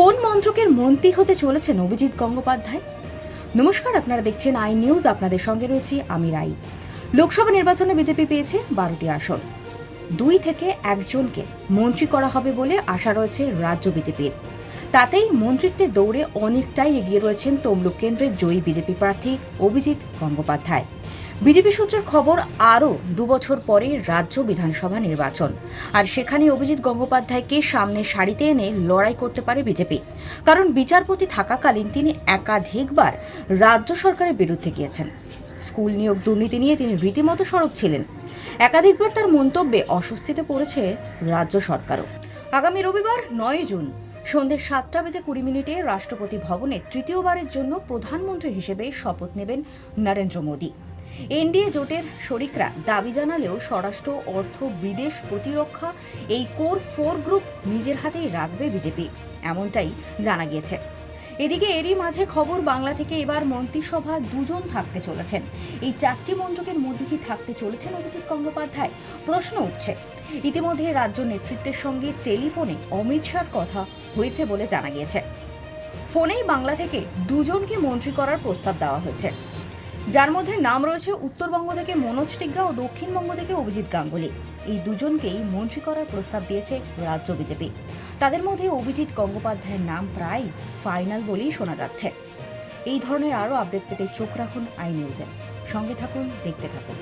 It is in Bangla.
কোন মন্ত্রকের মন্ত্রী হতে চলেছেন অভিজিৎ গঙ্গোপাধ্যায়? নমস্কার, আপনারা দেখছেন আই নিউজ, আপনাদের সঙ্গে রয়েছি আমি রাই। লোকসভা নির্বাচনে বিজেপি পেয়েছে বারোটি আসন। দুই থেকে একজনকে মন্ত্রী করা হবে বলে আশা রয়েছে রাজ্য বিজেপির। তাতেই মন্ত্রিত্বের দৌড়ে অনেকটাই এগিয়ে রয়েছেন তমলুক কেন্দ্রের জয়ী বিজেপি প্রার্থী অভিজিৎ গঙ্গোপাধ্যায়। বিজেপি সূত্রের খবর, আরও দুবছর পরে রাজ্য বিধানসভা নির্বাচন। আর সেখানে অভিজিৎ গঙ্গোপাধ্যায়কে সামনে সারিতে এনে লড়াই করতে পারে বিজেপি। কারণ বিচারপতি থাকাকালীন তিনি একাধিকবার রাজ্য সরকারের বিরুদ্ধে গিয়েছেন। স্কুল নিয়োগ দুর্নীতি নিয়ে তিনি রীতিমতো সরব ছিলেন। একাধিকবার তার মন্তব্যে অস্বস্তিতে পড়েছে রাজ্য সরকারও। আগামী রবিবার নয় জুন সন্ধ্যে সাতটা বেজে কুড়ি মিনিটে রাষ্ট্রপতি ভবনে তৃতীয়বারের জন্য প্রধানমন্ত্রী হিসেবে শপথ নেবেন নরেন্দ্র মোদী। এনডিএ জোটের শরিকরা দাবি জানালেও স্বরাষ্ট্র, অর্থ, বিদেশ প্রতিরক্ষা এই কোর ফোর গ্রুপ নিজের হাতেই রাখবে বিজেপি, এমনটাই জানা গিয়েছে। এদিকে এরই মাঝে খবর, বাংলা থেকে এবার মন্ত্রিসভা দুজন থাকতে চলেছেন। এই চারটি মন্ত্রকের মধ্যে কি থাকতে চলেছেন অভিজিৎ গঙ্গোপাধ্যায়? প্রশ্ন উঠছে। ইতিমধ্যে রাজ্য নেতৃত্বের সঙ্গে টেলিফোনে অমিত শাহর কথা হয়েছে বলে জানা গিয়েছে। ফোনেই বাংলা থেকে দুজনকে মন্ত্রী করার প্রস্তাব দেওয়া হয়েছে। যার মধ্যে নাম রয়েছে উত্তরবঙ্গ থেকে মনোজ টিগ্গা ও দক্ষিণবঙ্গ থেকে অভিজিৎ গাঙ্গুলি। এই দুজনকেই মন্ত্রী করার প্রস্তাব দিয়েছে রাজ্য বিজেপি। তাদের মধ্যে অভিজিৎ গঙ্গোপাধ্যায়ের নাম প্রায় ফাইনাল বলেই শোনা যাচ্ছে। এই ধরনের আরও আপডেট পেতে চোখ রাখুন আই নিউজে সঙ্গে থাকুন, দেখতে থাকুন।